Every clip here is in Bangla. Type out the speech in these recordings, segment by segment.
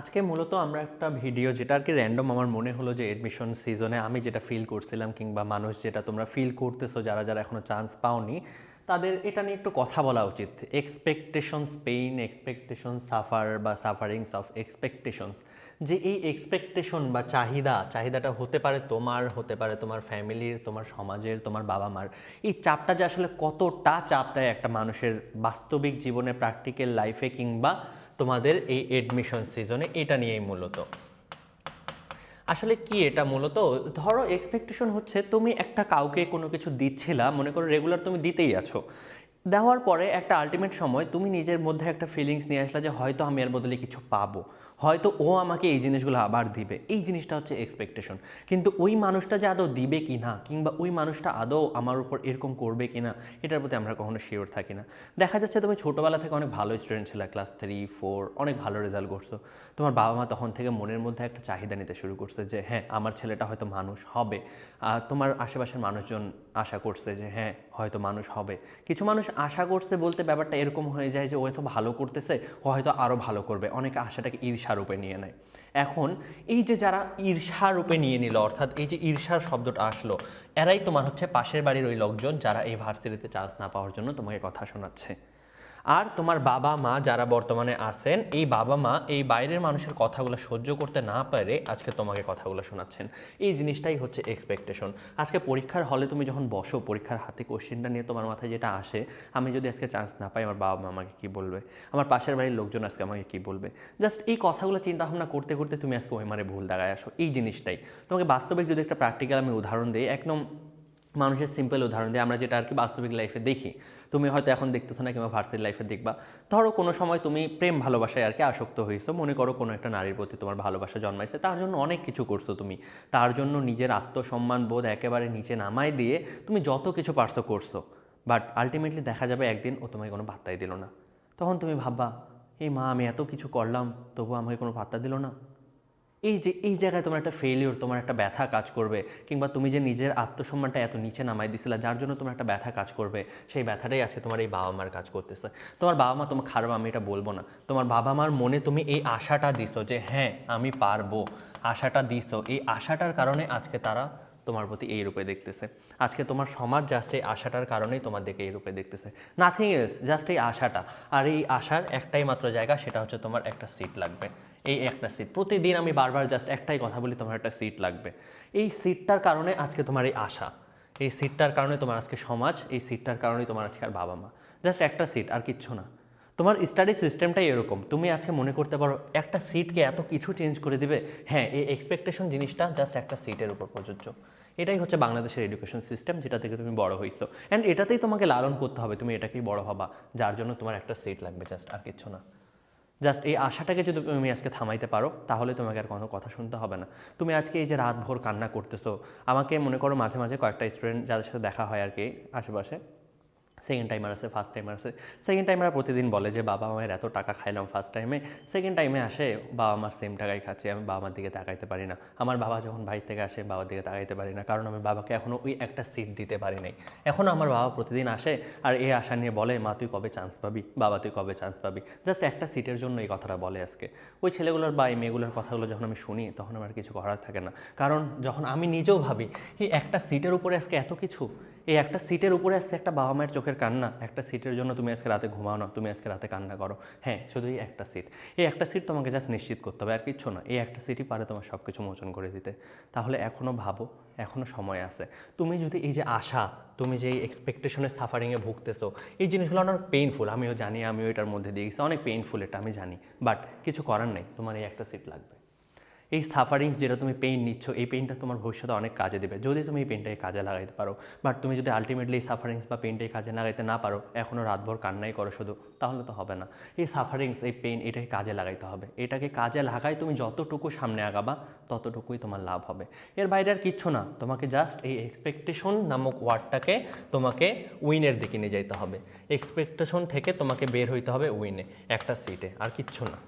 আজকে মূলত আমরা একটা ভিডিও যেটা আর কি র্যান্ডম আমার মনে হলো যে এডমিশন সিজনে আমি যেটা ফিল করছিলাম কিংবা মানুষ যেটা তোমরা ফিল করতেছো, যারা যারা এখনও চান্স পাওনি, তাদের এটা নিয়ে একটু কথা বলা উচিত। এক্সপেকটেশনস পেইন এক্সপেকটেশন সাফার বা সাফারিংস অফ এক্সপেকটেশনস যে এই এক্সপেকটেশন বা চাহিদা, চাহিদাটা হতে পারে তোমার, হতে পারে তোমার ফ্যামিলির তোমার সমাজের, তোমার বাবা মার এই চাপটা যে আসলে কতটা চাপ দেয় একটা মানুষের বাস্তবিক জীবনে প্র্যাকটিক্যাল লাইফে কিংবা তোমাদের এই এডমিশন সিজনে এটা নিয়েই মূলত। আসলে কি এটা মূলত? ধরো এক্সপেকটেশন হচ্ছে তুমি একটা কাউকে কোনো কিছু দিচ্ছিলা, মনে করো রেগুলার তুমি দিতেই আছো। দেওয়ার পরে একটা আলটিমেট সময় তুমি নিজের মধ্যে একটা ফিলিংস নিয়ে আসলে যে হয়তো আমি এর বদলে কিছু পাবো। হয়তো ও আমাকে এই জিনিসগুলো আবার দিবে। এই জিনিসটা হচ্ছে এক্সপেকটেশন কিন্তু ওই মানুষটা যে আদৌ দিবে কি না কিংবা ওই মানুষটা আদৌ আমার উপর এরকম করবে কি না এটার প্রতি আমরা কখনো শিওর থাকি না। দেখা যাচ্ছে তুমি ছোটোবেলা থেকে অনেক ভালো স্টুডেন্ট ছিল ক্লাস থ্রি ফোর অনেক ভালো রেজাল্ট করছ। তোমার বাবা মা তখন থেকে মনের মধ্যে একটা চাহিদা নিতে শুরু করছে যে হ্যাঁ আমার ছেলেটা হয়তো মানুষ হবে। আর তোমার আশেপাশের মানুষজন আশা করছে যে হ্যাঁ হয়তো মানুষ হবে। কিছু মানুষ আশা করছে বলতে ব্যাপারটা এরকম হয়ে যায় যে ও হয়তো ভালো করতেছে, ও হয়তো আরও ভালো করবে। অনেকে আশাটাকে ঈর্ষারূপে নিয়ে নেয়। এখন এই যে যারা ঈর্ষারূপে নিয়ে নিল, অর্থাৎ এই যে ঈর্ষার শব্দটা আসলো, এরাই তোমার হচ্ছে পাশের বাড়ির ওই লোকজন যারা এই ভার্সিটিতে চান্স না পাওয়ার জন্য তোমাকে কথা শোনাচ্ছে। আর তোমার বাবা মা যারা বর্তমানে আছেন, এই বাবা মা এই বাইরের মানুষের কথাগুলো সহ্য করতে না পারে আজকে তোমাকে কথাগুলো শোনাচ্ছেন। এই জিনিসটাই হচ্ছে এক্সপেকটেশন আজকে পরীক্ষার হলে তুমি যখন বসো, পরীক্ষার হাতে কোশ্চেনটা নিয়ে তোমার মাথায় যেটা আসে, আমি যদি আজকে চান্স না পাই, আমার বাবা মা আমাকে কী বলবে? আমার পাশের বাড়ির লোকজন আজকে আমাকে কী বলবে? জাস্ট এই কথাগুলো চিন্তা ভাবনা করতে করতে তুমি আজকে ওই মানে ভুল দাঁড়ায় আসো। এই জিনিসটাই। তোমাকে বাস্তবিক যদি একটা প্র্যাকটিক্যাল আমি উদাহরণ দিই, একদম মানুষের সিম্পল উদাহরণ দিয়ে আমরা যেটা আর কি বাস্তবিক লাইফে দেখি, তুমি হয়তো এখন দেখতেছো না কিংবা ভার্সিটি লাইফে দেখবা। ধরো কোনো সময় তুমি প্রেম ভালোবাসায় আর কি আসক্ত হয়েছো, মনে করো কোনো একটা নারীর প্রতি তোমার ভালোবাসা জন্মাইছে, তার জন্য অনেক কিছু করছ তুমি। তার জন্য নিজের আত্মসম্মান বোধ একেবারে নিচে নামায় দিয়ে তুমি যত কিছু পারছ করছ। বাট আলটিমেটলি দেখা যাবে একদিন ও তোমায় কোনো পাত্তাই দিল না। তখন তুমি ভাববা, এই মা, আমি এত কিছু করলাম তবু আমাকে কোনো পাত্তা দিল না? এই যে, এই জায়গায় তোমার একটা ফেলিওর তোমার একটা ব্যথা কাজ করবে, কিংবা তুমি যে নিজের আত্মসম্মানটা এত নিচে নামাই দিছিলা, যার জন্য তোমার একটা ব্যথা কাজ করবে, সেই ব্যথাটাই আছে তোমার এই বাবা মার কাজ করতেছে। তোমার বাবা মা তোমার খারাপ, আমি এটা বলব না। তোমার বাবা মার মনে তুমি এই আশাটা দিছো যে হ্যাঁ আমি পারব। আশাটা দিছো। এই আশাটার কারণে আজকে তারা তোমার প্রতি এই রূপে দেখতেছে। আজকে তোমার সমাজ জাস্ট এই আশাটার কারণেই তোমার দিকে এই রূপে দেখতেছে। নাথিং এলস জাস্ট এই আশাটা। আর এই আশার একটাই মাত্র জায়গা, সেটা হচ্ছে তোমার একটা সিট লাগবে। এই একটা সিট প্রতিদিন আমি বারবার জাস্ট একটাই কথা বলি, তোমার একটা সিট লাগবে। এই সিটটার কারণে আজকে তোমার এই আশা। এই সিটটার কারণে তোমার আজকে সমাজ, এই সিটটার কারণেই তোমার আজকে আর বাবা মা। জাস্ট একটা সিট আর কিচ্ছু না। তোমার স্টাডি সিস্টেমটাই এরকম। তুমি আজকে মনে করতে পারো একটা সিটকে এত কিছু চেঞ্জ করে দিবে। হ্যাঁ এই এক্সপেকটেশন জিনিসটা জাস্ট একটা সিটের উপর প্রযোজ্য। এটাই হচ্ছে বাংলাদেশের এডুকেশন সিস্টেম যেটা থেকে তুমি বড় হইছো। অ্যান্ড এটাতেই তোমাকে লালন করতে হবে, তুমি এটাকেই বড় হবা। যার জন্য তোমার একটা সিট লাগবে জাস্ট আর কিচ্ছু না। জাস্ট এই আশাটাকে যদি তুমি আজকে থামাইতে পারো, তাহলে তোমাকে আর কোনো কথা শুনতে হবে না। তুমি আজকে এই যে রাত ভোর কান্না করতেছো, আমাকে মনে করো মাঝে মাঝে কয়েকটা স্টুডেন্ট যাদের সাথে দেখা হয় আর কি আশেপাশে সেকেন্ড টাইমার আছে ফার্স্ট টাইমার আছে। সেকেন্ড টাইমার প্রতিদিন বলে যে, বাবা মায়ের এত টাকা খাইলাম ফার্স্ট টাইমে সেকেন্ড টাইমে আসে, বাবা মার সেম টাকাই খাচ্ছে, আমি বাবা মার দিকে তাকাইতে পারি না। আমার বাবা যখন বাইর থেকে আসে, বাবার দিকে তাকাইতে পারি না, কারণ আমি বাবাকে এখনও ওই একটা সিট দিতে পারি নাই। এখনও আমার বাবা প্রতিদিন আসে আর এই আশা নিয়ে বলে, মা, তুই কবে চান্স পাবি? বাবা, তুই কবে চান্স পাবি? জাস্ট একটা সিটের জন্য এই কথাটা বলে আজকে। ওই ছেলেগুলোর বা এই মেয়েগুলোর কথাগুলো যখন আমি শুনি, তখন আমার কিছু করার থাকে না। কারণ যখন আমি নিজেও ভাবি এই একটা সিটের উপরে আজকে এত কিছু? এই একটা সিটের উপরে আসছে একটা বাবা মায়ের চোখের কান্না। একটা সিটের জন্য তুমি আজকে রাতে ঘুমাও না, তুমি আজকে রাতে কান্না করো। হ্যাঁ শুধু এই একটা সিট। এই একটা সিট তোমাকে জাস্ট নিশ্চিত করতে হবে, আর কিচ্ছু না। এই একটা সিটই পারে তোমার সব কিছু মোচন করে দিতে। তাহলে এখনও ভাবো এখনও সময় আছে। তুমি যদি এই যে আশা, তুমি যে এই এক্সপেকটেশনের সাফারিংয়ে ভুগতেছো, এই জিনিসগুলো অনেক পেইনফুল আমিও জানি, আমিও এটার মধ্যে দিয়ে গেছি, অনেক পেইনফুল এটা আমি জানি। বাট কিছু করার নেই, তোমার এই একটা সিট লাগবে। এই সাফারিংস যেটা তুমি পেইন নিচ্ছ, এই পেইনটা তোমার ভবিষ্যতে অনেক কাজে দেবে। যদি তুমি এই পেইনটাকে কাজে লাগাইতে পারো বাট তুমি যদি আলটিমেটলি এই সাফারিংস বা পেইনটাকে কাজে লাগাইতে না পারো এখনও রাতভর কান্নাই করো শুধু, তাহলে তো হবে না। এই সাফারিংস এই পেইন এটাকে কাজে লাগাইতে হবে। এটাকে কাজে লাগাই তুমি যতটুকু সামনে আগাবা, ততটুকুই তোমার লাভ হবে। এর বাইরে আর কিচ্ছু না, তোমাকে জাস্ট এই এক্সপেকটেশন নামক ওয়ার্ডটাকে তোমাকে উইনের দিকে নিয়ে যেতে হবে। এক্সপেকটেশন থেকে তোমাকে বের হইতে হবে উইনে একটা সিটে আর কিচ্ছু না।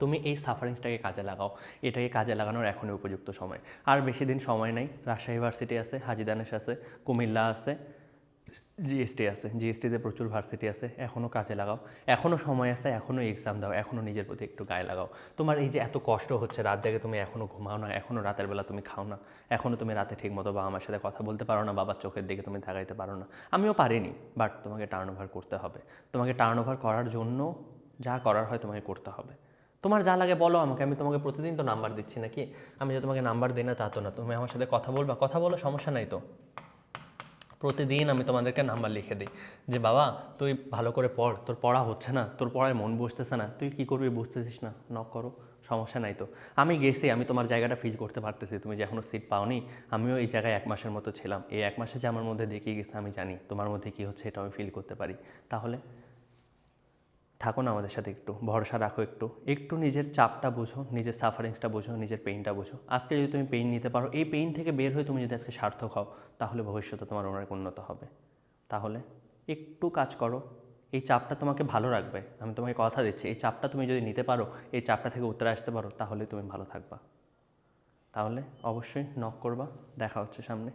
তুমি এই সাফারিংসটাকে কাজে লাগাও। এটাকে কাজে লাগানোর এখনই উপযুক্ত সময়। আর বেশি দিন সময় নেই। রাজশাহী ইউনিভার্সিটি আছে হাজিদানেশ আছে, কুমিল্লা আছে জিএসটি আছে। জিএসটিতে প্রচুর ভার্সিটি আছে। এখনও কাজে লাগাও। এখনও সময় আছে, এখনও এক্সাম দাও, এখনও নিজের প্রতি একটু গায়ে লাগাও। তোমার এই যে এত কষ্ট হচ্ছে, রাত জাগে তুমি এখনও ঘুমাও না, এখনও রাতের বেলা তুমি খাও না, এখনও তুমি রাতে ঠিক মতো বাবা আমার সাথে কথা বলতে পারো না, বাবার চোখের দিকে তুমি তাকাইতে পারো না। আমিও পারিনি বাট তোমাকে টার্ন ওভার করতে হবে। তোমাকে টার্ন ওভার করার জন্য যা করার হয় তোমাকে করতে হবে। তোমার যা লাগে বলো আমাকে, আমি তোমাকে প্রতিদিন তো নাম্বার দিচ্ছি নাকি? আমি যে তোমাকে নাম্বার দিই না, তা তো না। তুমি আমার সাথে কথা বলবা? কথা বলো, সমস্যা নাই তো। প্রতিদিন আমি তোমাদেরকে নাম্বার লিখে দিই। যে বাবা, তুই ভালো করে পড়, তোর পড়া হচ্ছে না, তোর পড়ায় মন বসতেছে না, তুই কী করবি বুঝতেছিস না? নক করো, সমস্যা নাই তো। আমি গেছি, আমি তোমার জায়গাটা ফিল করতে পারতেছি, তুমি যে এখনও সিট পাওনি, আমিও এই জায়গায় এক মাসের মতো ছিলাম। এই এক মাসে যে আমার মধ্যে দেখিয়ে গেছে, আমি জানি তোমার মধ্যে কী হচ্ছে, এটা আমি ফিল করতে পারি। তাহলে থাকো না আমাদের সাথে একটু, ভরসা রাখো একটু। একটু নিজের চাপটা বোঝো, নিজের সাফারিংসটা বোঝো, নিজের পেইনটা বোঝো। আজকে যদি তুমি পেইন নিতে পারো, এই পেইন থেকে বের হয়ে তুমি যদি আজকে সার্থক হও, তাহলে ভবিষ্যতে তোমার অনেক উন্নত হবে। তাহলে একটু কাজ করো, এই চাপটা তোমাকে ভালো রাখবে। আমি তোমাকে কথা দিচ্ছি, এই চাপটা তুমি যদি নিতে পারো, এই চাপটা থেকে উত্তরে আসতে পারো, তাহলে তুমি ভালো থাকবা। তাহলে অবশ্যই নক করবা, দেখা হচ্ছে সামনে।